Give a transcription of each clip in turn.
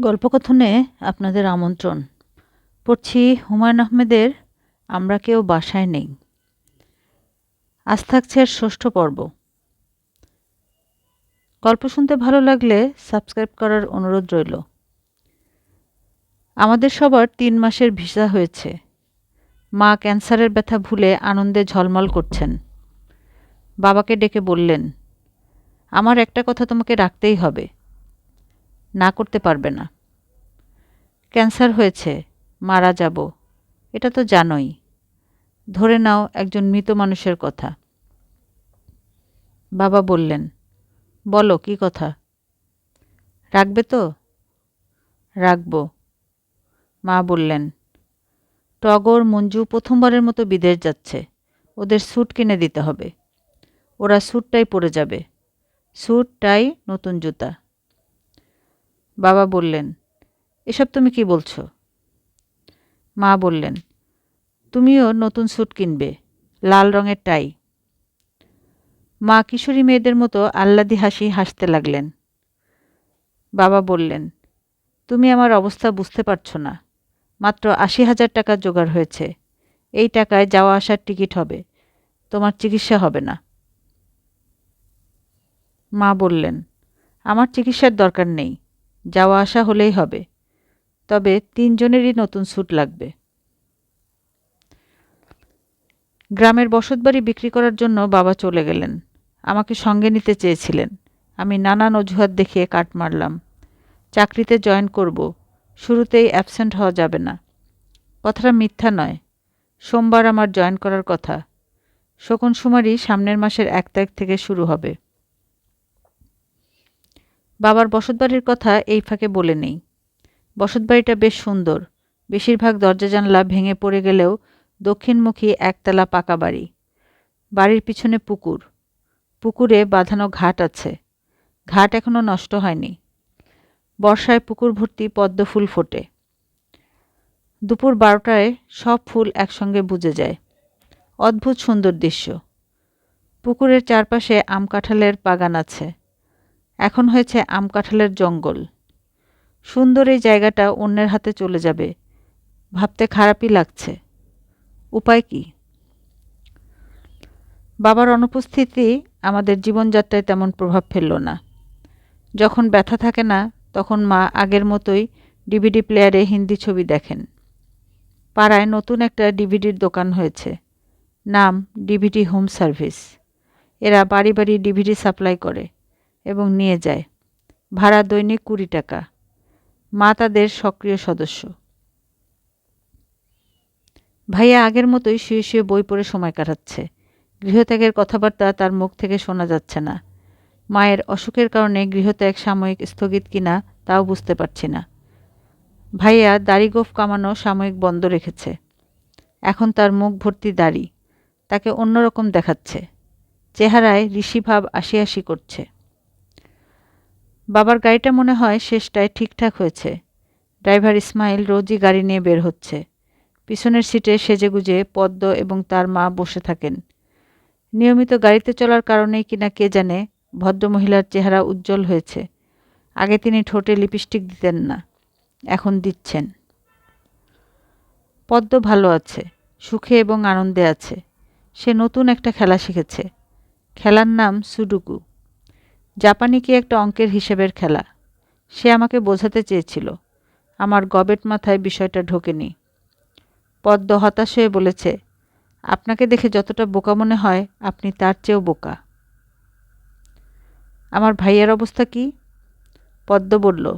গল্পকথনে আপনাদের আমন্ত্রণ। পড়ছি হুমায়ুন আহমেদের আমরা কেউ বাসায় নেই। আজ থাকছে এর ষষ্ঠ পর্ব। গল্প শুনতে ভালো লাগলে সাবস্ক্রাইব করার অনুরোধ রইল। আমাদের সবার তিন মাসের ভিসা হয়েছে। মা ক্যান্সারের ব্যথা ভুলে আনন্দে ঝলমল করছেন। বাবাকে ডেকে বললেন, আমার একটা কথা তোমাকে রাখতেই হবে। না করতে পারবে না। ক্যান্সার হয়েছে, মারা যাব, এটা তো জানোই। ধরে নাও একজন মৃত মানুষের কথা। বাবা বললেন, বলো কি কথা? রাখবে তো? রাখব। মা বললেন, টগর, মঞ্জু প্রথমবারের মতো বিদেশ যাচ্ছে, ওদের স্যুট কিনে দিতে হবে। ওরা স্যুটটাই পরে যাবে। স্যুট টাই নতুন জুতা। বাবা বললেন, এসব তুমি কি বলছো? মা বললেন, তুমিও নতুন স্যুট কিনবে, লাল রঙের টাই। মা কিশোরী মেয়েদের মতো আহ্লাদি হাসি হাসতে লাগলেন। বাবা বললেন, তুমি আমার অবস্থা বুঝতে পারছ না, মাত্র আশি হাজার টাকা জোগাড় হয়েছে, এই টাকায় যাওয়া আসার টিকিট হবে, তোমার চিকিৎসা হবে না। মা বললেন, আমার চিকিৎসার দরকার নেই যাওয়া আসা হলেই হবে। তবে তিনজনেরই নতুন স্যুট লাগবে। গ্রামের বসতবাড়ি বিক্রি করার জন্য বাবা চলে গেলেন। আমাকে সঙ্গে নিতে চেয়েছিলেন। আমি নানান অজুহাত দেখিয়ে কাট মারলাম। চাকরিতে জয়েন করব। শুরুতেই অ্যাবসেন্ট হওয়া যাবে না। কথাটা মিথ্যা নয়। সোমবার আমার জয়েন করার কথা। শকুন সুমারি সামনের মাসের এক তারিখ থেকে শুরু হবে। বাবার বসতবাড়ির কথা এই ফাঁকে বলে নেই। বসতবাড়িটা বেশ সুন্দর। বেশিরভাগ দরজা জানলা ভেঙে পড়ে গেলেও দক্ষিণমুখী একতলা পাকা বাড়ি। বাড়ির পিছনে পুকুর। পুকুরে বাঁধানো ঘাট আছে। ঘাট এখনও নষ্ট হয়নি। বর্ষায় পুকুর ভর্তি পদ্ম ফুল ফোটে। দুপুর বারোটায় সব ফুল একসঙ্গে বুঝে যায়। অদ্ভুত সুন্দর দৃশ্য। পুকুরের চারপাশে আম কাঁঠালের বাগান আছে। এখন হয়েছে আম কাঁঠালের জঙ্গল। সুন্দর এই জায়গাটা অন্যের হাতে চলে যাবে। ভাবতে খারাপই লাগছে। উপায় কি? বাবার অনুপস্থিতি আমাদের জীবনযাত্রায় তেমন প্রভাব ফেলল না। যখন ব্যথা থাকে না, তখন মা আগের মতোই ডিভিডি প্লেয়ারে হিন্দি ছবি দেখেন। পাড়ায় নতুন একটা ডিভিডির দোকান হয়েছে। নাম ডিভিডি হোম সার্ভিস। এরা বাড়ি বাড়ি ডিভিডি সাপ্লাই করে। এবং নিয়ে যায়। ভাড়া দৈনিক কুড়ি টাকা। মা তাদের সক্রিয় সদস্য। ভাইয়া আগের মতোই শুয়ে শুয়ে বই পড়ে সময় কাটাচ্ছে। গৃহত্যাগের কথাবার্তা তার মুখ থেকে শোনা যাচ্ছে না। মায়ের অসুখের কারণে গৃহত্যাগ সাময়িক স্থগিত কিনা তাও বুঝতে পারছি না। ভাইয়া দাড়ি গোফ কামানো সাময়িক বন্ধ রেখেছে। এখন তার মুখ ভর্তি দাড়ি। তাকে অন্যরকম দেখাচ্ছে। চেহারায় ঋষিভাব আসি আসি করছে। বাবার গাড়িটা মনে হয় শেষটায় ঠিকঠাক হয়েছে। ড্রাইভার ইসমাইল রোজই গাড়ি নিয়ে বের হচ্ছে। পিছনের সিটে সেজেগুজে পদ্ম এবং তার মা বসে থাকেন। নিয়মিত গাড়িতে চলার কারণেই কিনা কে জানে, ভদ্রমহিলার চেহারা উজ্জ্বল হয়েছে। আগে তিনি ঠোঁটে লিপস্টিক দিতেন না, এখন দিচ্ছেন। পদ্ম ভালো আছে, সুখে এবং আনন্দে আছে। সে নতুন একটা খেলা শিখেছে। খেলার নাম সুডুকু। জাপানি কি একটা অঙ্কের হিসেবের খেলা? সে আমাকে বোঝাতে চেয়েছিল। আমার গবেট মাথায় বিষয়টা ঢোকেনি। পদ্ম হতাশ হয়ে বলেছে, আপনাকে দেখে যতটা বোকা মনে হয়, আপনি তার চেয়েও বোকা। আমার ভাইয়ের অবস্থা কি? পদ্ম বলল,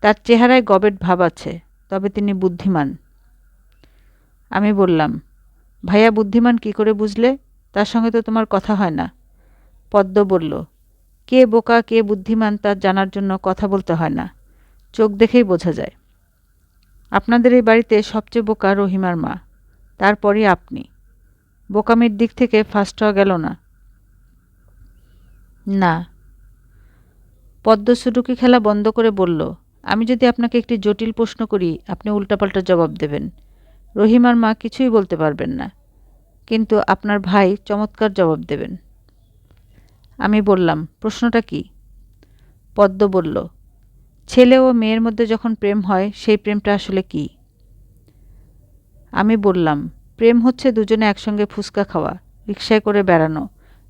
তার চেহারায় গবেট ভাব আছে, তবে তিনি বুদ্ধিমান। আমি বললাম, ভাইয়া বুদ্ধিমান কি করে বুঝলে? তার সঙ্গে তো তোমার কথা হয় না। পদ্ম বলল কে বোকা, কে বুদ্ধিমান তা জানার জন্য কথা বলতে হয় না। চোখ দেখেই বোঝা যায়। আপনাদের এই বাড়িতে সবচেয়ে বোকা রহিমার মা। তারপরই আপনি। বোকামির দিক থেকে ফার্স্ট হওয়া গেল না। না। পদ্ম সুডুকি খেলা বন্ধ করে বলল, আমি যদি আপনাকে একটি জটিল প্রশ্ন করি, আপনি উল্টাপাল্টা জবাব দেবেন। রহিমার মা কিছুই বলতে পারবেন না। কিন্তু আপনার ভাই চমৎকার জবাব দেবেন। আমি বললাম, প্রশ্নটা কি? পদ্ম বলল, ছেলে ও মেয়ের মধ্যে যখন প্রেম হয়, সেই প্রেমটা আসলে কি? আমি বললাম, প্রেম হচ্ছে দুজনে একসঙ্গে ফুচকা খাওয়া রিক্সায় করে বেড়ানো,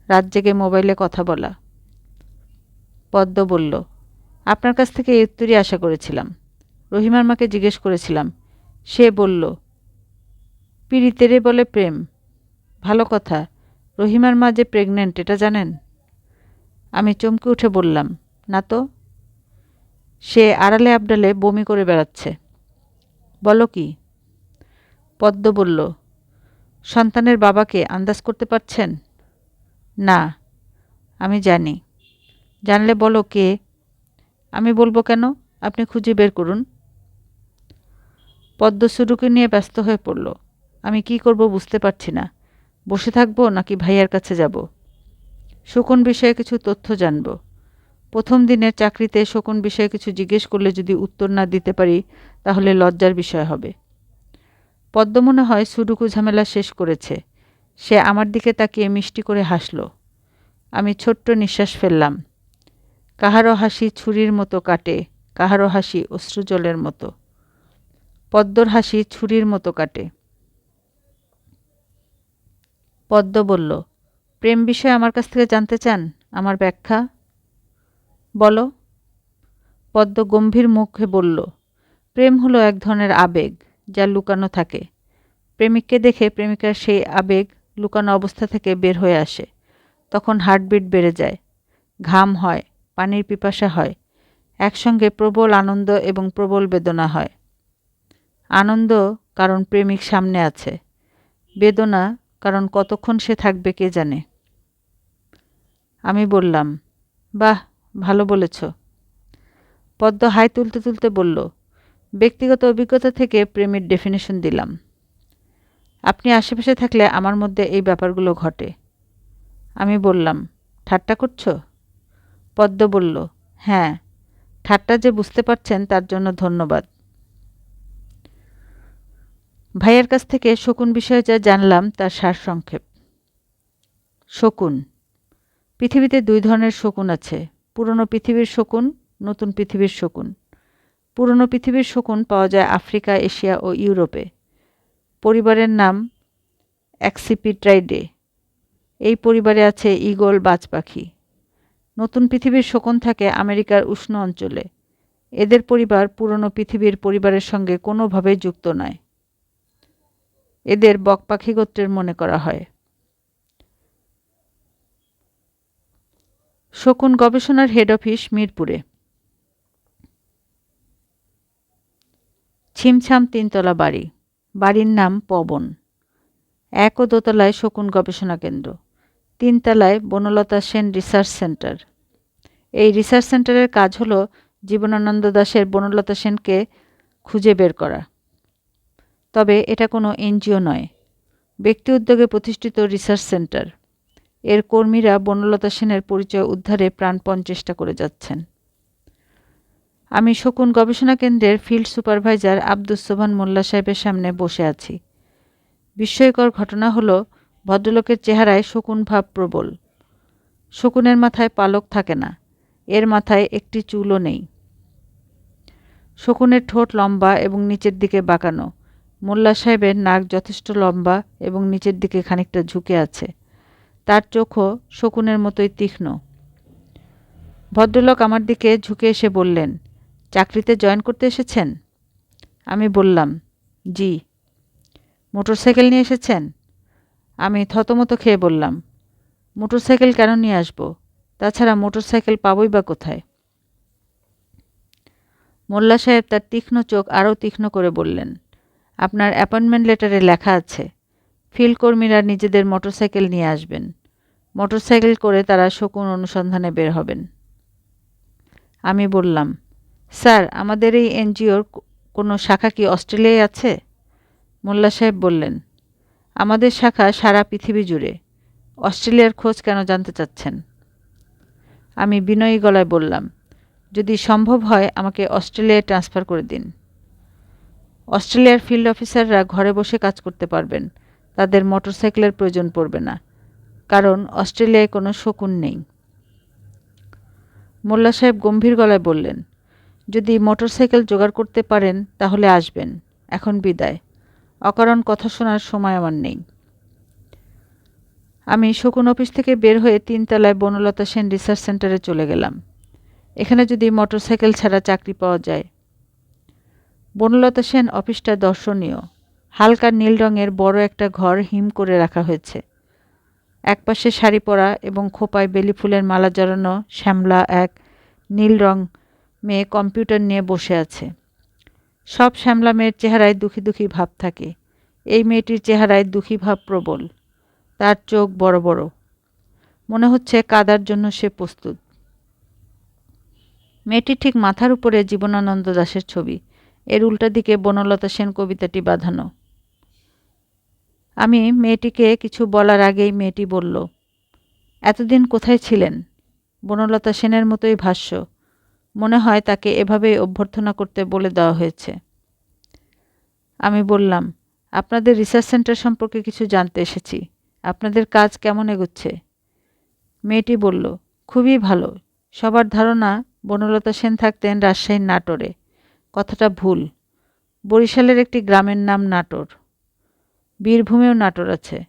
রাত জেগে মোবাইলে কথা বলা। পদ্ম বলল, আপনার কাছ থেকে এই উত্তরই আশা করেছিলাম। রহিমার মাকে জিজ্ঞেস করেছিলাম। সে বলল, পিড়িতেরে বলে প্রেম। ভালো কথা। রহিমার মা যে প্রেগনেন্ট এটা জানেন? আমি চমকে উঠে বললাম, না তো। সে আড়ালে আবডালে বমি করে বেড়াচ্ছে। বলো কি? পদ্ম বলল, সন্তানের বাবাকে আন্দাজ করতে পারছেন? না, আমি জানি। জানলে বলো কে? আমি বলব কেন? আপনি খুঁজে বের করুন। পদ্ম সুরুকে নিয়ে ব্যস্ত হয়ে পড়ল, আমি কি করব বুঝতে পারছি না। বসে থাকব নাকি ভাইয়ার কাছে যাব? শকুন বিষয়ে কিছু তথ্য জানব। প্রথম দিনের চাকরিতে শকুন বিষয়ে কিছু জিজ্ঞেস করলে যদি উত্তর না দিতে পারি, তাহলে লজ্জার বিষয় হবে। পদ্ম মনে হয় সুডুকু ঝামেলা শেষ করেছে। সে আমার দিকে তাকিয়ে মিষ্টি করে হাসল। আমি ছোট্ট নিঃশ্বাস ফেললাম। কাহারও হাসি ছুরির মতো কাটে কাহারও হাসি অশ্রুজলের মতো। পদ্মর হাসি ছুরির মতো কাটে। পদ্ম বলল প্রেম বিষয়ে আমার কাছ থেকে জানতে চান? আমার ব্যাখ্যা? বলো। পদ্ম গম্ভীর মুখে বলল, প্রেম হলো এক ধরনের আবেগ যা লুকানো থাকে। প্রেমিককে দেখে প্রেমিকার সেই আবেগ লুকানো অবস্থা থেকে বের হয়ে আসে। তখন হার্টবিট বেড়ে যায়, ঘাম হয়, পানির পিপাসা হয়, একসঙ্গে প্রবল আনন্দ এবং প্রবল বেদনা হয়। আনন্দ কারণ প্রেমিক সামনে আছে, বেদনা কারণ কতক্ষণ সে থাকবে কে জানে। আমি বললাম, বাহ, ভালো বলেছ। পদ্ম হাই তুলতে তুলতে বলল, ব্যক্তিগত অভিজ্ঞতা থেকে প্রেমের ডেফিনেশন দিলাম। আপনি আশেপাশে থাকলে আমার মধ্যে এই ব্যাপারগুলো ঘটে। আমি বললাম, ঠাট্টা করছ? পদ্ম বলল হ্যাঁ ঠাট্টা যে বুঝতে পারছেন তার জন্য ধন্যবাদ। ভাইয়ের কাছ থেকে শকুন বিষয়ে যা জানলাম তার সারসংক্ষেপ। শকুন পৃথিবীতে দুই ধরনের শকুন আছে। পুরনো পৃথিবীর শকুন, নতুন পৃথিবীর শকুন। পুরনো পৃথিবীর শকুন পাওয়া যায় আফ্রিকা, এশিয়া ও ইউরোপে। পরিবারের নাম অ্যাক্সিপিট্রাইডে। এই পরিবারে আছে ঈগল, বাজ পাখি। নতুন পৃথিবীর শকুন থাকে আমেরিকার উষ্ণ অঞ্চলে। এদের পরিবার পুরনো পৃথিবীর পরিবারের সঙ্গে কোনোভাবেই যুক্ত নয়। এদের বক পাখি গোত্রের মনে করা হয়। শকুন গবেষণার হেড অফিস মিরপুরে। ছিমছাম তিনতলা বাড়ি। বাড়ির নাম পবন। এক ও দোতলায় শকুন গবেষণা কেন্দ্র। তিনতলায় বনলতা সেন রিসার্চ সেন্টার। এই রিসার্চ সেন্টারের কাজ হলো জীবনানন্দ দাশের বনলতা সেনকে খুঁজে বের করা। তবে এটা কোনো এনজিও নয়। ব্যক্তি উদ্যোগে প্রতিষ্ঠিত রিসার্চ সেন্টার। এর কর্মীরা বনলতা সেনের পরিচয় উদ্ধারে প্রাণপণ চেষ্টা করে যাচ্ছেন। আমি শকুন গবেষণা কেন্দ্রের ফিল্ড সুপারভাইজার আব্দুস সোভান মোল্লা সাহেবের সামনে বসে আছি। বিস্ময়কর ঘটনা হলো, ভদ্রলোকের চেহারায় শকুন ভাব প্রবল। শকুনের মাথায় পালক থাকে না, এর মাথায় একটি চুলও নেই। শকুনের ঠোঁট লম্বা এবং নিচের দিকে বাঁকানো। মোল্লা সাহেবের নাক যথেষ্ট লম্বা এবং নিচের দিকে খানিকটা ঝুঁকে আছে। তার চোখও শকুনের মতোই তীক্ষ্ণ। ভদ্রলোক আমার দিকে ঝুঁকে এসে বললেন, চাকরিতে জয়েন করতে এসেছেন? আমি বললাম, জি। মোটরসাইকেল নিয়ে এসেছেন? আমি থতমত খেয়ে বললাম, মোটরসাইকেল কেন নিয়ে আসব? তাছাড়া মোটরসাইকেল পাবই বা কোথায়? মোল্লা সাহেব তার তীক্ষ্ণ চোখ আরও তীক্ষ্ণ করে বললেন, আপনার অ্যাপয়েন্টমেন্ট লেটারে লেখা আছে। ফিল্ড কর্মীরা নিজেদের মোটরসাইকেল নিয়ে আসবেন। মোটরসাইকেল করে তারা শকুন অনুসন্ধানে বের হবেন। আমি বললাম, স্যার, আমাদের এই এনজিওর কোনো শাখা কি অস্ট্রেলিয়ায় আছে? মোল্লা সাহেব বললেন, আমাদের শাখা সারা পৃথিবী জুড়ে। অস্ট্রেলিয়ার খোঁজ কেন জানতে চাচ্ছেন? আমি বিনয়ী গলায় বললাম, যদি সম্ভব হয়, আমাকে অস্ট্রেলিয়ায় ট্রান্সফার করে দিন। অস্ট্রেলিয়ার ফিল্ড অফিসাররা ঘরে বসে কাজ করতে পারবেন। তাদের মোটরসাইকেলের প্রয়োজন পড়বে না, কারণ অস্ট্রেলিয়ায় কোনো শকুন নেই। মোল্লা সাহেব গম্ভীর গলায় বললেন, যদি মোটরসাইকেল জোগাড় করতে পারেন, তাহলে আসবেন। এখন বিদায়। অকারণ কথা শোনার সময় আমার নেই। আমি শকুন অফিস থেকে বের হয়ে তিনতলায় বনলতা সেন রিসার্চ সেন্টারে চলে গেলাম। এখানে যদি মোটরসাইকেল ছাড়া চাকরি পাওয়া যায়। বনলতা সেন অফিসটা দর্শনীয়। হালকা নীল রঙের বড় একটা ঘর হিম করে রাখা হয়েছে। একপাশে শাড়ি পরা এবং খোপায় বেলি ফুলের মালা জড়ানো শ্যামলা এক নীল রং মেয়ে কম্পিউটার নিয়ে বসে আছে। সব শ্যামলা মেয়ের চেহারায় দুঃখী দুঃখী ভাব থাকে। এই মেয়েটির চেহারায় দুঃখী ভাব প্রবল। তার চোখ বড় বড়। মনে হচ্ছে কাদার জন্য সে প্রস্তুত। মেয়েটির ঠিক মাথার উপরে জীবনানন্দ দাশের ছবি। এর উল্টা দিকে বনলতা সেন কবিতাটি বাঁধানো। আমি মেয়েটিকে কিছু বলার আগেই মেয়েটি বলল, এতদিন কোথায় ছিলেন? বনলতা সেনের মতোই ভাষ্য। মনে হয় তাকে এভাবেই অভ্যর্থনা করতে বলে দেওয়া হয়েছে। আমি বললাম, আপনাদের রিসার্চ সেন্টার সম্পর্কে কিছু জানতে এসেছি। আপনাদের কাজ কেমন এগুচ্ছে? মেয়েটি বলল, খুবই ভালো। সবার ধারণা বনলতা সেন থাকতেন রাজশাহীর নাটোরে। কথাটা ভুল। বরিশালের একটি গ্রামের নাম নাটোর। বীরভূমেও নাটোর আছে।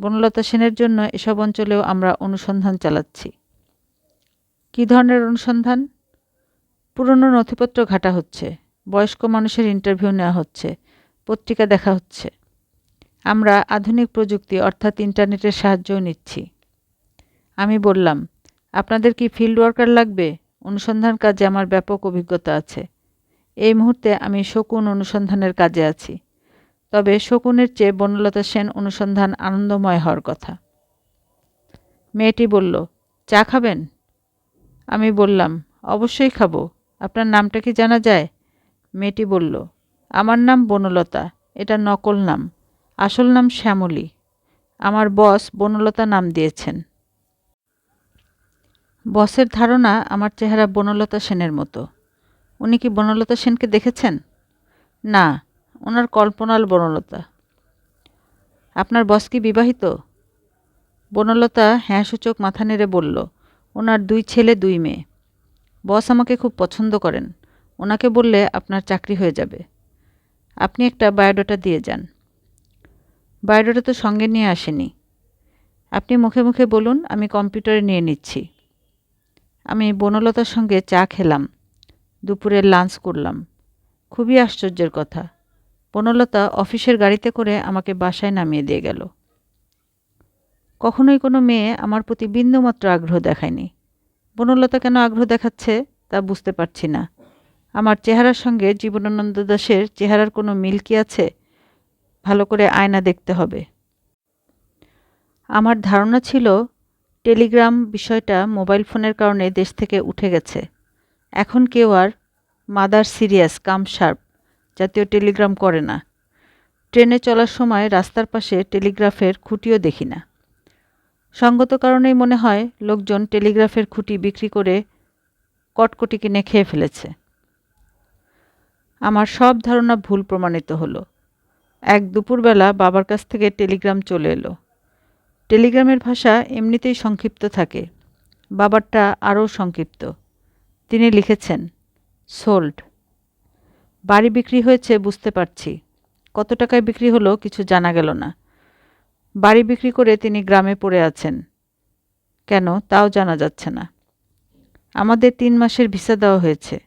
বনলতা সেনের জন্য এসব অঞ্চলেও আমরা অনুসন্ধান চালাচ্ছি। কী ধরনের অনুসন্ধান? পুরনো নথিপত্র ঘাটা হচ্ছে। বয়স্ক মানুষের ইন্টারভিউ নেওয়া হচ্ছে। পত্রিকা দেখা হচ্ছে। আমরা আধুনিক প্রযুক্তি অর্থাৎ ইন্টারনেটের সাহায্যও নিচ্ছি। আমি বললাম, আপনাদের কি ফিল্ড ওয়ার্কার লাগবে? অনুসন্ধান কাজে আমার ব্যাপক অভিজ্ঞতা আছে। এই মুহূর্তে আমি শকুন অনুসন্ধানের কাজে আছি। তবে শকুনের চেয়ে বনলতা সেন অনুসন্ধান আনন্দময় হওয়ার কথা। মেয়েটি বলল, চা খাবেন? আমি বললাম, অবশ্যই খাব। আপনার নামটা কি জানা যায়? মেয়েটি বলল, আমার নাম বনলতা, এটা নকল নাম। আসল নাম শ্যামলী। আমার বস বনলতা নাম দিয়েছেন। বসের ধারণা আমার চেহারা বনলতা সেনের মতো। উনি কি বনলতা সেনকে দেখেছেন? না। ওনার কল্পনাল বনলতা। আপনার বস কি বিবাহিত? বনলতা হ্যাঁ সূচক মাথা নেড়ে বলল, ওনার দুই ছেলে, দুই মেয়ে। বস আমাকে খুব পছন্দ করেন। ওনাকে বললে আপনার চাকরি হয়ে যাবে। আপনি একটা বায়োডাটা দিয়ে যান। বায়োডাটা তো সঙ্গে নিয়ে আসেনি। আপনি মুখে মুখে বলুন, আমি কম্পিউটারে নিয়ে নিচ্ছি। আমি বনলতার সঙ্গে চা খেলাম। দুপুরে লাঞ্চ করলাম। খুবই আশ্চর্যের কথা। বনলতা অফিসের গাড়িতে করে আমাকে বাসায় নামিয়ে দিয়ে গেল। কখনোই কোনো মেয়ে আমার প্রতি বিন্দুমাত্র আগ্রহ দেখায়নি। বনলতা কেন আগ্রহ দেখাচ্ছে তা বুঝতে পারছি না। আমার চেহারার সঙ্গে জীবনানন্দ দাসের চেহারার কোনো মিল কি আছে? ভালো করে আয়না দেখতে হবে। আমার ধারণা ছিল টেলিগ্রাম বিষয়টা মোবাইল ফোনের কারণে দেশ থেকে উঠে গেছে। এখন কেউ আর মাদার সিরিয়াস, কাম শার্প জাতীয় টেলিগ্রাম করে না। ট্রেনে চলার সময় রাস্তার পাশে টেলিগ্রাফের খুঁটিও দেখি না। সঙ্গত কারণেই মনে হয় লোকজন টেলিগ্রাফের খুঁটি বিক্রি করে কটকটি কিনে খেয়ে ফেলেছে। আমার সব ধারণা ভুল প্রমাণিত হলো। এক দুপুরবেলা বাবার কাছ থেকে টেলিগ্রাম চলে এলো। টেলিগ্রামের ভাষা এমনিতেই সংক্ষিপ্ত থাকে। বাবারটা আরও সংক্ষিপ্ত। তিনি লিখেছেন, সোল্ড। বাড়ি বিক্রি হয়েছে, বুঝতে পারছি। কত টাকায় বিক্রি হলো কিছু জানা গেল না। বাড়ি বিক্রি করে তিনি গ্রামে পড়ে আছেন। কেন? তাও জানা যাচ্ছে না। আমাদের তিন মাসের ভিসা দেওয়া হয়েছে।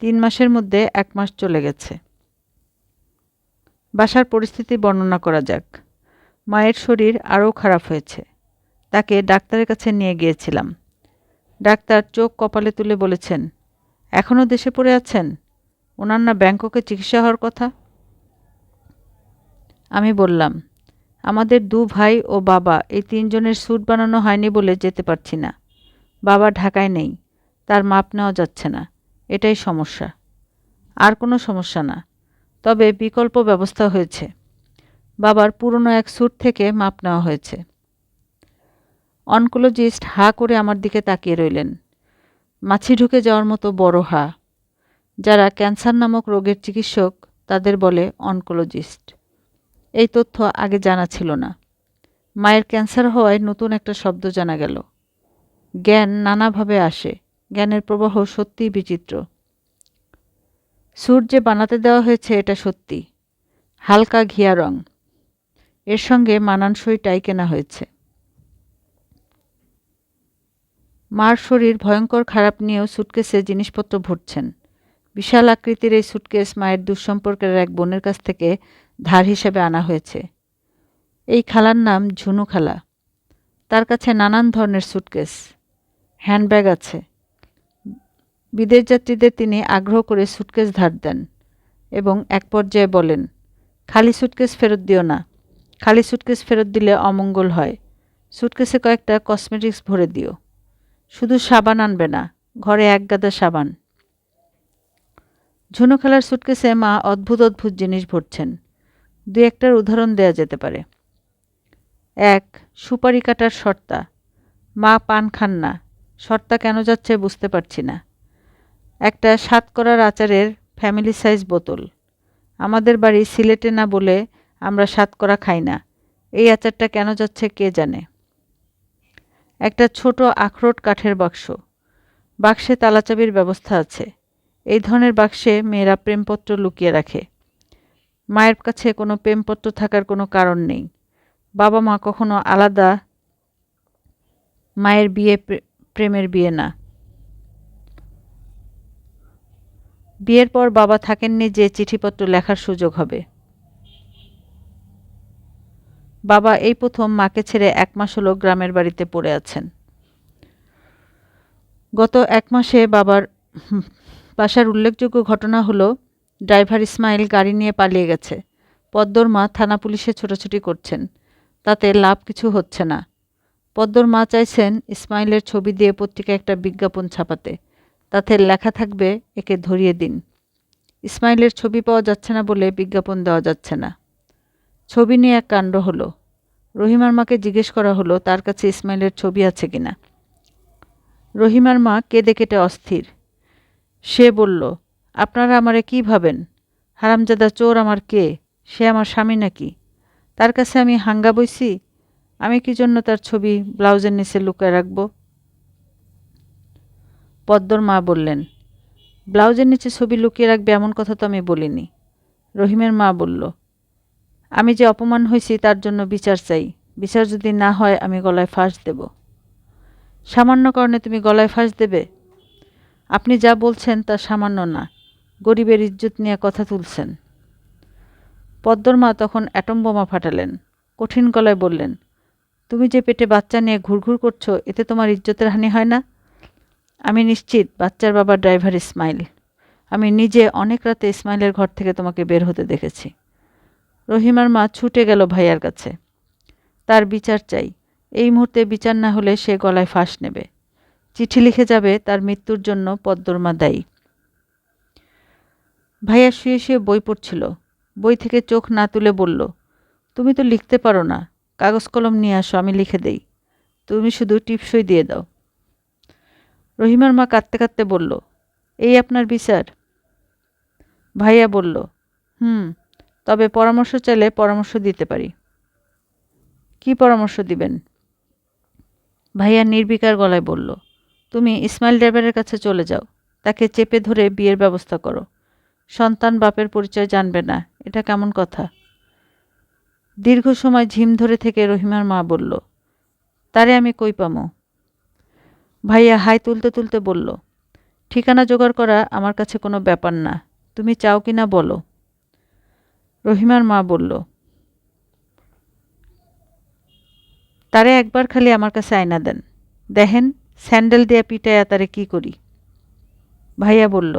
তিন মাসের মধ্যে এক মাস চলে গেছে। বাসার পরিস্থিতি বর্ণনা করা যাক। মায়ের শরীর আরও খারাপ হয়েছে। তাকে ডাক্তারের কাছে নিয়ে গিয়েছিলাম। ডাক্তার চোখ কপালে তুলে বলেছেন এখনও দেশে পড়ে আছেন? ওনার না ব্যাংককে চিকিৎসা হওয়ার কথা? আমি বললাম, আমাদের দু ভাই ও বাবা এই তিনজনের স্যুট বানানো হয়নি বলে যেতে পারছি না। বাবা ঢাকায় নেই, তার মাপ নেওয়া যাচ্ছে না। এটাই সমস্যা। আর কোনো সমস্যা না। তবে বিকল্প ব্যবস্থা হয়েছে। বাবার পুরনো এক স্যুট থেকে মাপ নেওয়া হয়েছে। অনকোলজিস্ট হা করে আমার দিকে তাকিয়ে রইলেন। মাছি ঢুকে যাওয়ার মতো বড় হা যারা ক্যান্সার নামক রোগের চিকিৎসক, তাদের বলে অনকোলজিস্ট। এই তথ্য আগে জানা ছিল না। মায়ের ক্যান্সার হওয়ায় নতুন একটা শব্দ জানা গেল। জ্ঞান নানাভাবে আসে। জ্ঞানের প্রবাহ সত্যিই বিচিত্র। স্যুট যে বানাতে দেওয়া হয়েছে এটা সত্যি। হালকা ঘিয়া রং। এর সঙ্গে মানানসই টাই কেনা হয়েছে। মার শরীর ভয়ঙ্কর খারাপ নিয়েও সুটকেসে জিনিসপত্র ভরছেন। বিশাল আকৃতির এই সুটকেস মায়ের দুঃসম্পর্কের এক বোনের কাছ থেকে ধার হিসেবে আনা হয়েছে। এই খালার নাম ঝুনু খালা। তার কাছে নানান ধরনের সুটকেস হ্যান্ডব্যাগ আছে। বিদেশ যাত্রীদের তিনি আগ্রহ করে সুটকেস ধার দেন এবং এক পর্যায়ে বলেন, খালি সুটকেস ফেরত দিও না। খালি সুটকেস ফেরত দিলে অমঙ্গল হয়। সুটকেসে কয়েকটা কসমেটিক্স ভরে দিও। শুধু সাবান আনবে না, ঘরে এক গাদা সাবান। ঝুনু খেলার সুটকেসে মা অদ্ভুত অদ্ভুত জিনিস ভরছেন। দু একটার উদাহরণ দেয়া যেতে পারে। এক, সুপারি কাটার শর্তা। মা পান খান না। শর্তা কেন যাচ্ছে বুঝতে পারছি না। একটা সাত করার আচারের ফ্যামিলি সাইজ বোতল। আমাদের বাড়ি সিলেটে না বলে আমরা সাত করা খাই না। এই আচারটা কেন যাচ্ছে কে জানে? একটা ছোট আখরোট কাঠের বাক্স। বাক্সে তালাচাবির ব্যবস্থা আছে। এই ধরনের বাক্সে মেয়েরা প্রেমপত্র লুকিয়ে রাখে। মায়ের কাছে কোনো প্রেমপত্র থাকার কোনো কারণ নেই। বাবা মা কখনো আলাদা মায়ের বিয়ে প্রেমের বিয়ে না। বিয়ের পর বাবা থাকেননি যে চিঠিপত্র লেখার সুযোগ হবে। বাবা এই প্রথম মাকে ছেড়ে এক মাস হলো গ্রামের বাড়িতে পড়ে আছেন। গত এক মাসে বাবার বাসার উল্লেখযোগ্য ঘটনা হলো, ড্রাইভার ইসমাইল গাড়ি নিয়ে পালিয়ে গেছে। পদ্মর মা থানা পুলিশে ছোটাছুটি করছেন। তাতে লাভ কিছু হচ্ছে না। পদ্মর মা চাইছেন ইসমাইলের ছবি দিয়ে পত্রিকায় একটা বিজ্ঞাপন ছাপাতে। তাতে লেখা থাকবে, একে ধরিয়ে দিন। ইসমাইলের ছবি পাওয়া যাচ্ছে না বলে বিজ্ঞাপন দেওয়া যাচ্ছে না। ছবি নিয়ে এক কাণ্ড হলো। রহিমার মাকে জিজ্ঞেস করা হলো, তার কাছে ইসমাইলের ছবি আছে কিনা? রহিমার মা কেঁদে কেটে অস্থির। সে বলল, আপনারা আমারে কি ভাবেন? হারামজাদা চোর আমার কে? সে আমার স্বামী নাকি? তার কাছে আমি হাঙ্গা বইছি, আমি কি জন্য তার ছবি ব্লাউজের নিচে লুকায় রাখব? পদ্মর মা বললেন, ব্লাউজের নিচে ছবি লুকিয়ে রাখবে এমন কথা তো আমি বলিনি। রহিমের মা বলল, আমি যে অপমান হয়েছি তার জন্য বিচার চাই। বিচার যদি না হয়, আমি গলায় ফাঁস দেব। সামান্য কারণে তুমি গলায় ফাঁস দেবে? আপনি যা বলছেন তা সামান্য না। গরিবের ইজ্জত নিয়ে কথা তুলছেন। পদ্মর মা তখন অ্যাটম বোমা ফাটালেন। কঠিন গলায় বললেন, তুমি যে পেটে বাচ্চা নিয়ে ঘুরঘুর করছ, এতে তোমার ইজ্জতের হানি হয় না? আমি নিশ্চিত, বাচ্চার বাবা ড্রাইভার ইসমাইল। আমি নিজে অনেক রাতে ইসমাইলের ঘর থেকে তোমাকে বের হতে দেখেছি। রহিমার মা ছুটে গেল ভাইয়ার কাছে। তার বিচার চাই। এই মুহূর্তে বিচার না হলে সে গলায় ফাঁস নেবে। চিঠি লিখে যাবে তার মৃত্যুর জন্য পদ্মরমা দায়ী। ভাইয়া শুয়ে শুয়ে বই পড়ছিল। বই থেকে চোখ না তুলে বলল, তুমি তো লিখতে পারো না। কাগজ কলম নিয়ে আসো, আমি লিখে দেই। তুমি শুধু টিপসই দিয়ে দাও। রহিমার মা কাঁদতে কাঁদতে বলল, এই আপনার বিচার? ভাইয়া বলল, হুম, তবে পরামর্শ চাইলে পরামর্শ দিতে পারি। কি পরামর্শ দিবেন? ভাইয়া নির্বিকার গলায় বলল তুমি ইসমাইল ড্রাইভারের কাছে চলে যাও। তাকে চেপে ধরে বিয়ের ব্যবস্থা করো। সন্তান বাপের পরিচয় জানবে না। এটা কেমন কথা? দীর্ঘ সময় ঝিম ধরে থেকে রহিমার মা বলল, তারে আমি কই পামো? ভাইয়া হাই তুলতে তুলতে বলল, ঠিকানা জোগাড় করা আমার কাছে কোনো ব্যাপার না। তুমি চাও কি না বলো? রহিমার মা বলল, তারে একবার খালি আমার কাছে আয়না দেন। দেখেন স্যান্ডেল দিয়ে পিটায়া তারে কি করি? ভাইয়া বলল,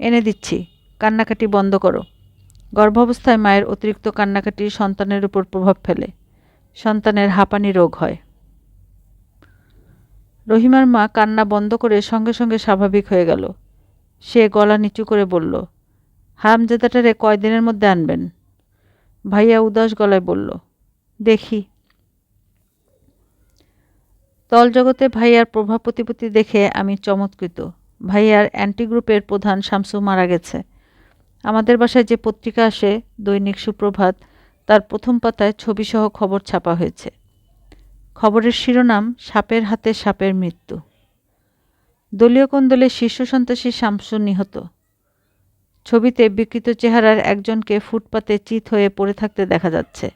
এনে দিচ্ছি, কান্নাকাটি বন্ধ করো। গর্ভাবস্থায় মায়ের অতিরিক্ত কান্নাকাটি সন্তানের উপর প্রভাব ফেলে। সন্তানের হাঁপানি রোগ হয়। রহিমার মা কান্না বন্ধ করে সঙ্গে সঙ্গে স্বাভাবিক হয়ে গেল। সে গলা নিচু করে বলল হারামজাদাটারে কয়দিনের মধ্যে আনবেন? ভাইয়া উদাস গলায় বলল, দেখি। তলজগতে ভাইয়ার প্রভাব প্রতিপত্তি দেখে আমি চমৎকৃত। ভাইয়ার অ্যান্টি গ্রুপের প্রধান শামসু মারা গেছে। আমাদের বাসায় যে পত্রিকা আসে, দৈনিক সুপ্রভাত, তার প্রথম পাতায় ছবিসহ খবর ছাপা হয়েছে। খবরের শিরোনাম, সাপের হাতে সাপের মৃত্যু। দলীয় কোন্দলে শীর্ষ সন্ত্রাসী শামসু নিহত। ছবিতে বিকৃত চেহারার একজনকে ফুটপাতে চিত হয়ে পড়ে থাকতে দেখা যাচ্ছে।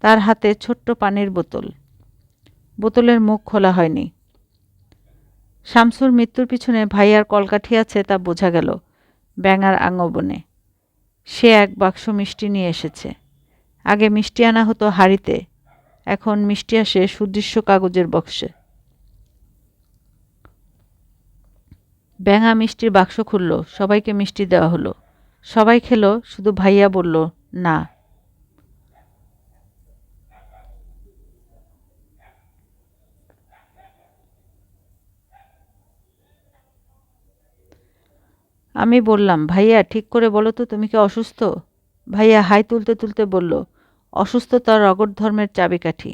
তার হাতে ছোট্ট পানির বোতল। বোতলের মুখ খোলা হয়নি। শামসুর মৃত্যুর পিছনে ভাইয়ার কলকাঠি আছে তা বোঝা গেল ব্যাঙার আঙবনে। সে এক বাক্স মিষ্টি নিয়ে এসেছে। আগে মিষ্টি আনা হতো হাড়িতে, এখন মিষ্টি আসে সুদৃশ্য কাগজের বক্সে। ব্যাঙা মিষ্টির বাক্স খুলল, সবাইকে মিষ্টি দেওয়া হলো। সবাই খেলো, শুধু ভাইয়া বলল, না। আমি বললাম, ভাইয়া, ঠিক করে বলো তো, তুমি কি অসুস্থ? ভাইয়া হাই তুলতে তুলতে বলল, অসুস্থতা রগট ধর্মের চাবিকাঠি।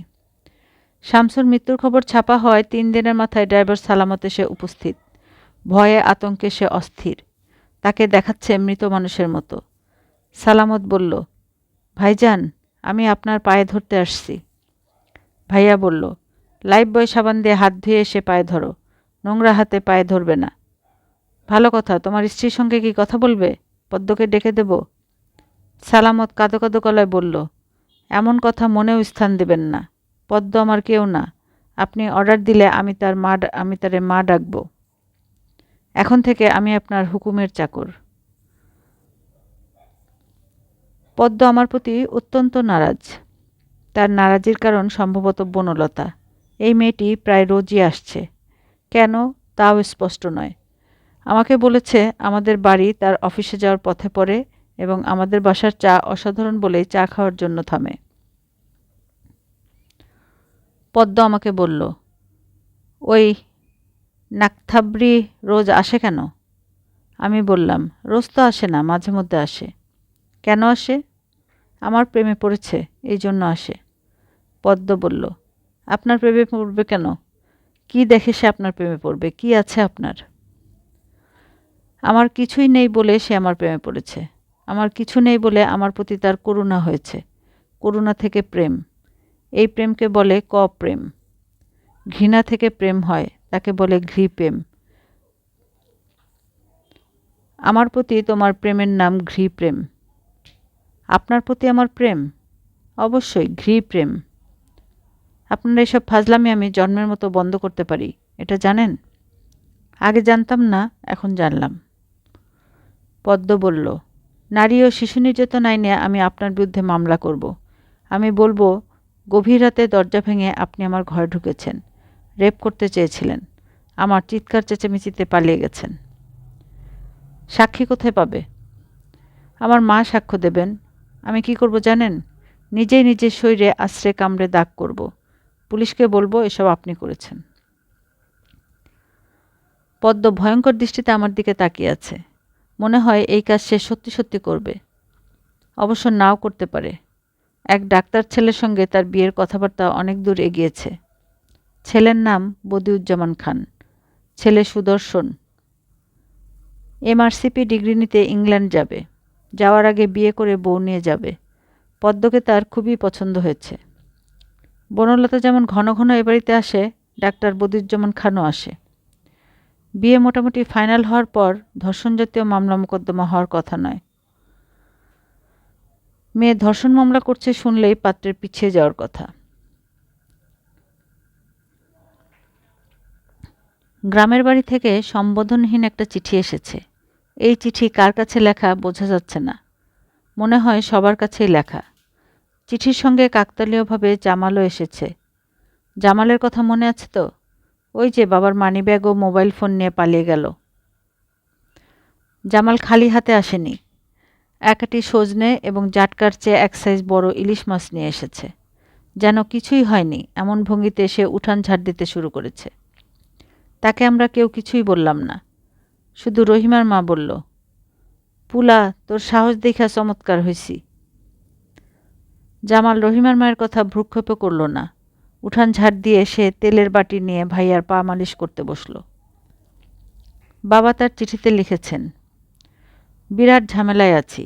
শামসুর মৃত্যুর খবর ছাপা হয় তিন দিনের মাথায় ড্রাইভার সালামতে সে উপস্থিত। ভয়ে আতঙ্কে সে অস্থির। তাকে দেখাচ্ছে মৃত মানুষের মতো। সালামত বলল, ভাইজান, আমি আপনার পায়ে ধরতে আসছি। ভাইয়া বলল লাইফ বয় সাবান দিয়ে হাত ধুয়ে এসে পায়ে ধরো। নোংরা হাতে পায়ে ধরবে না। ভালো কথা, তোমার স্ত্রীর সঙ্গে কি কথা বলবে? পদ্মকে ডেকে দেব। সালামত কাঁদো কাঁদো গলায় বলল, এমন কথা মনেও স্থান দেবেন না। পদ্ম আমার কেউ না। আপনি অর্ডার দিলে আমি তার মা আমি তারে মা ডাকবো। এখন থেকে আমি আপনার হুকুমের চাকর। পদ্ম আমার প্রতি অত্যন্ত নারাজ। তার নারাজির কারণ সম্ভবত বনলতা। এই মেয়েটি প্রায় রোজই আসছে। কেন? তাও স্পষ্ট নয়। আমাকে বলেছে, আমাদের বাড়ি তার অফিসে যাওয়ার পথে পড়ে এবং আমাদের বাসার চা অসাধারণ বলেই চা খাওয়ার জন্য থামে। পদ্ম আমাকে বলল, ওই নাকথাবরি রোজ আসে কেন? আমি বললাম, রোজ তো আসে না, মাঝে মধ্যে আসে। কেন আসে? আমার প্রেমে পড়েছে, এই জন্য আসে। পদ্ম বলল, আপনার প্রেমে পড়বে কেন? কি দেখে সে আপনার প্রেমে পড়বে? কি আছে আপনার? আমার কিছুই নেই বলে সে আমার প্রেমে পড়েছে। আমার কিছু নেই বলে আমার প্রতি তার করুণা হয়েছে। করুণা থেকে প্রেম। এই প্রেমকে বলে ক প্রেম ঘৃণা থেকে প্রেম হয়, তাকে বলে ঘৃ প্রেম আমার প্রতি তোমার প্রেমের নাম ঘৃ প্রেম আপনার প্রতি আমার প্রেম? অবশ্যই ঘৃ প্রেম আপনারা এসব ফাজলামি আমি জন্মের মতো বন্ধ করতে পারি, এটা জানেন? আগে জানতাম না, এখন জানলাম। পদ্ম বলল, নারী ও শিশু নির্যাতন আইনে আমি আপনার বিরুদ্ধে মামলা করব। আমি বলব, গভীর রাতে দরজা ভেঙে আপনি আমার ঘরে ঢুকেছেন। রেপ করতে চেয়েছিলেন। আমার চিৎকার চেঁচেমেচিতে পালিয়ে গেছেন। সাক্ষী কোথায় পাবে? আমার মা সাক্ষ্য দেবেন। আমি কি করব জানেন? নিজেই নিজের শরীরে আশ্রে কামড়ে দাগ করব। পুলিশকে বলব, এসব আপনি করেছেন। পদ্ম ভয়ঙ্কর দৃষ্টিতে আমার দিকে তাকিয়ে আছে। মনে হয় এই কাজ সে সত্যি সত্যি করবে। অবশ্য নাও করতে পারে। এক ডাক্তার ছেলের সঙ্গে তার বিয়ের কথাবার্তা অনেক দূর এগিয়েছে। ছেলের নাম বদিউজ্জামান খান। ছেলে সুদর্শন। এমআরসিপি ডিগ্রি নিতে ইংল্যান্ড যাবে। যাওয়ার আগে বিয়ে করে বউ নিয়ে যাবে। পদ্মকে তার খুবই পছন্দ হয়েছে। বনলতা যেমন ঘন ঘন এ বাড়িতে আসে, ডাক্তার বদিউজ্জামান খানও আসে। বিয়ে মোটামুটি ফাইনাল হওয়ার পর ধর্ষণ জাতীয় মামলা মোকদ্দমা হওয়ার কথা নয়। মেয়ে ধর্ষণ মামলা করছে শুনলেই পাত্রের পিছিয়ে যাওয়ার কথা। গ্রামের বাড়ি থেকে সম্বোধনহীন একটা চিঠি এসেছে। এই চিঠি কার কাছে লেখা বোঝা যাচ্ছে না। মনে হয় সবার কাছেই লেখা। চিঠির সঙ্গে কাকতালীয়ভাবে জামালও এসেছে। জামালের কথা মনে আছে তো? ওই যে বাবার মানিব্যাগ ও মোবাইল ফোন নিয়ে পালিয়ে গেল। জামাল খালি হাতে আসেনি। একাটি সজনে এবং জাটকার চেয়ে এক সাইজ বড় ইলিশ মাছ নিয়ে এসেছে। যেন কিছুই হয়নি, এমন ভঙ্গিতে সে উঠান ঝাড় দিতে শুরু করেছে। তাকে আমরা কেউ কিছুই বললাম না। শুধু রহিমার মা বলল, পুলা, তোর সাহস দেখা চমৎকার হয়েছি জামাল রহিমার মায়ের কথা ভ্রুক্ষেপ করল না। উঠান ঝাড় দিয়ে সে তেলের বাটি নিয়ে ভাইয়ার পা মালিশ করতে বসল। বাবা তার চিঠিতে লিখেছেন, বিরাট ঝামেলায় আছি।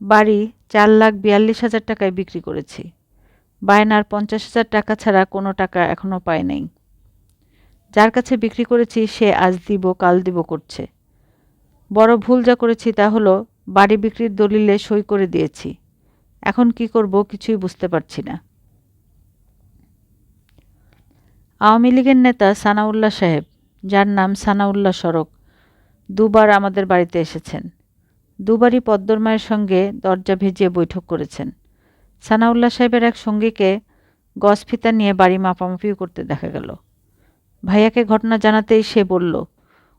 বাড়ি চার লাখ বিয়াল্লিশ হাজার টাকায় বিক্রি করেছি। বায়নার পঞ্চাশ হাজার টাকা ছাড়া কোনো টাকা এখনও পায় নাই। যার কাছে বিক্রি করেছি সে আজ দিব, কাল দিব করছে। বড় ভুল যা করেছি তা হলো বাড়ি বিক্রির দলিলে সই করে দিয়েছি। এখন কি করব কিছুই বুঝতে পারছি না। আওয়ামী লীগের নেতা সানাউল্লাহ সাহেব, যার নাম সানাউল্লাহ সড়ক, দুবার আমাদের বাড়িতে এসেছেন। দুবারই পদ্মর মায়ের সঙ্গে দরজা ভেজিয়ে বৈঠক করেছেন। সানাউল্লাহ সাহেবের এক সঙ্গীকে গসফিতা নিয়ে বাড়ি মাপামাপিও করতে দেখা গেল। ভাইয়াকে ঘটনা জানাতেই সে বলল,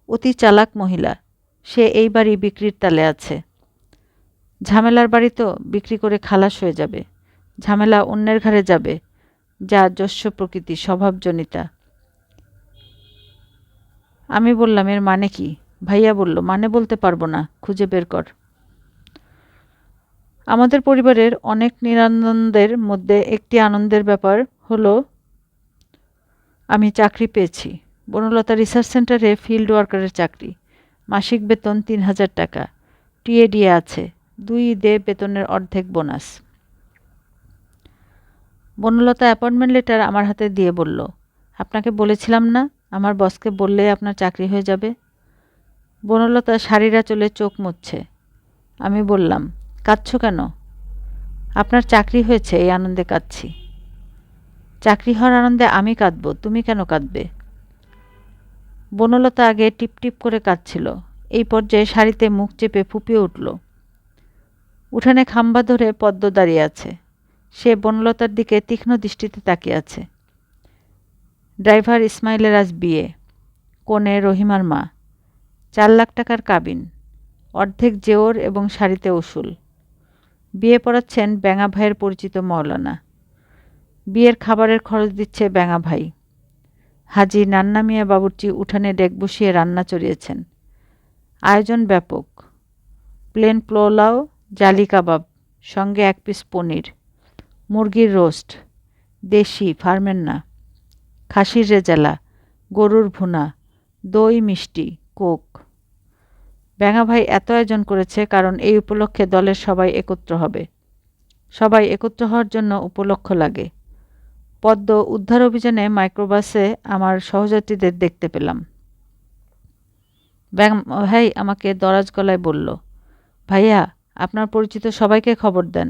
অতি চালাক মহিলা, সে এই বাড়ি বিক্রির তালে আছে। ঝামেলার বাড়ি তো বিক্রি করে খালাস হয়ে যাবে। ঝামেলা অন্যের ঘরে যাবে। যা যস্য প্রকৃতি স্বভাবজনিতা। আমি বললাম, এর মানে কি? ভাইয়া বলল মানে বলতে পারব না, খুঁজে বের কর। আমাদের পরিবারের অনেক নিরানন্দের মধ্যে একটি আনন্দের ব্যাপার হলো, আমি চাকরি পেয়েছি। বনলতা রিসার্চ সেন্টারে ফিল্ড ওয়ার্কারের চাকরি। মাসিক বেতন তিন হাজার টাকা। টিএডিএ আছে। দুই ঈদে বেতনের অর্ধেক বোনাস। বনলতা অ্যাপয়েন্টমেন্ট লেটার আমার হাতে দিয়ে বলল, আপনাকে বলেছিলাম না, আমার বসকে বললে আপনার চাকরি হয়ে যাবে? বনলতা শাড়িরা চলে চোখ মুচ্ছে আমি বললাম, কাঁদছ কেন? আপনার চাকরি হয়েছে, এই আনন্দে কাঁদছি। চাকরি হওয়ার আনন্দে আমি কাঁদব, তুমি কেন কাঁদবে? বনলতা আগে টিপ টিপ করে কাঁদছিল। এই পর্যায়ে শাড়িতে মুখ চেপে ফুপিয়ে উঠল। উঠানে খাম্বা ধরে পদ্ম দাঁড়িয়ে আছে। সে বনলতার দিকে তীক্ষ্ণ দৃষ্টিতে তাকিয়ে আছে। ড্রাইভার ইসমাইলের আজ বিয়ে। কোণে রহিমার মা। চার লাখ টাকার কাবিন। অর্ধেক জেওর এবং শাড়িতে উসুল। বিয়ে পড়াচ্ছেন ব্যাঙা ভাইয়ের পরিচিত মৌলানা বিয়ের খাবারের খরচ দিচ্ছে ব্যাঙা ভাই। হাজি নান্না মিয়া বাবুর্চি উঠানে ডেক বসিয়ে রান্না চড়িয়েছেন। আয়োজন ব্যাপক। প্লেন পোলাও, জালি কাবাব, সঙ্গে এক পিস পনির। মুরগির রোস্ট, দেশি, ফার্মের না। খাসির রেজালা গরুর ভুনা, দই মিষ্টি, কোক। ব্যাঙা ভাই এত আয়োজন করেছে কারণ এই উপলক্ষে দলের সবাই একত্র হবে। সবাই একত্র হওয়ার জন্য উপলক্ষ লাগে। পদ্ম উদ্ধার অভিযানে মাইক্রোবাসে আমার সহযাত্রীদের দেখতে পেলাম। ভাই আমাকে দরাজ গলায় বলল, ভাইয়া, আপনার পরিচিত সবাইকে খবর দেন।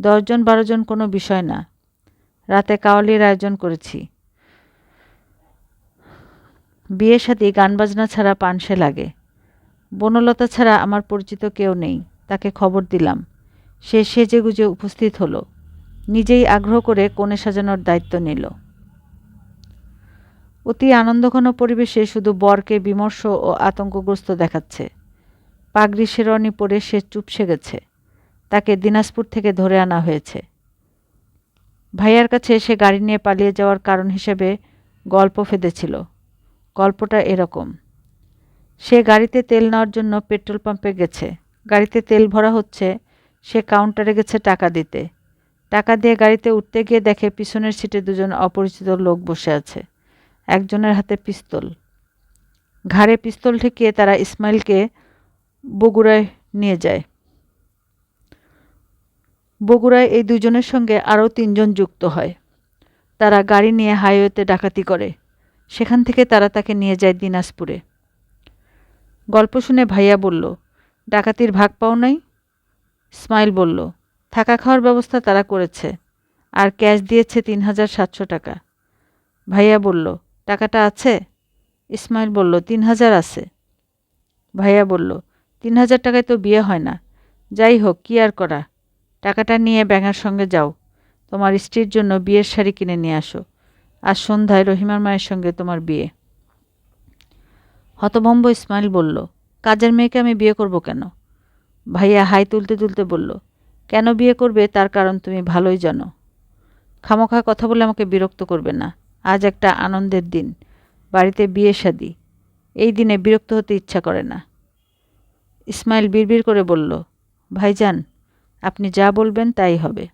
দশজন বারোজন কোনো বিষয় না। রাতে কাওয়ালির আয়োজন করেছি। বিয়ে সাথে গান বাজনা ছাড়া পানসে লাগে। বনলতা ছাড়া আমার পরিচিত কেউ নেই, তাকে খবর দিলাম। সে সেজে গুজে উপস্থিত হলো। নিজেই আগ্রহ করে কোণে সাজানোর দায়িত্ব নিল। অতি আনন্দঘন পরিবেশে শুধু বরকে বিমর্ষ ও আতঙ্কগ্রস্ত দেখাচ্ছে। পাগড়ি শেরওয়ানি পরে সে চুপসে গেছে। তাকে দিনাজপুর থেকে ধরে আনা হয়েছে। ভাইয়ার কাছে সে গাড়ি নিয়ে পালিয়ে যাওয়ার কারণ হিসেবে গল্প ফেঁদেছিল। গল্পটা এরকম। সে গাড়িতে তেল নেওয়ার জন্য পেট্রোল পাম্পে গেছে। গাড়িতে তেল ভরা হচ্ছে, সে কাউন্টারে গেছে টাকা দিতে। টাকা দিয়ে গাড়িতে উঠতে গিয়ে দেখে পিছনের সিটে দুজন অপরিচিত লোক বসে আছে। একজনের হাতে পিস্তল। ঘাড়ে পিস্তল ঠেকিয়ে তারা ইসমাইলকে বগুড়ায় নিয়ে যায়। বগুড়ায় এই দুজনের সঙ্গে আরও তিনজন যুক্ত হয়। তারা গাড়ি নিয়ে হাইওয়েতে ডাকাতি করে। সেখান থেকে তারা তাকে নিয়ে যায় দিনাজপুরে। গল্প শুনে ভাইয়া বলল, ডাকাতির ভাগ পাও নাই? স্মাইল বলল, থাকা খাওয়ার ব্যবস্থা তারা করেছে, আর ক্যাশ দিয়েছে তিন হাজার সাতশো টাকা। ভাইয়া বলল, টাকাটা আছে? ইসমাইল বলল, তিন হাজার আছে। ভাইয়া বলল, তিন হাজার টাকায় তো বিয়ে হয় না। যাই হোক, কী আর করা? টাকাটা নিয়ে ব্যাঙার সঙ্গে যাও। তোমার স্ত্রীর জন্য বিয়ের শাড়ি কিনে নিয়ে আসো। আজ সন্ধ্যায় রহিমার মায়ের সঙ্গে তোমার বিয়ে। হতভম্ব ইসমাইল বলল, কাজের মেয়েকে আমি বিয়ে করব কেন? ভাইয়া হাই তুলতে তুলতে বলল, কেন বিয়ে করবে তার কারণ তুমি ভালোই জানো। খামোখা কথা বলে আমাকে বিরক্ত করবে না। আজ একটা আনন্দের দিন। বাড়িতে বিয়ে শাদি। এই দিনে বিরক্ত হতে ইচ্ছা করে না। ইসমাইল বিড়বিড় করে বলল, ভাইজান আপনি যা বলবেন তাই হবে।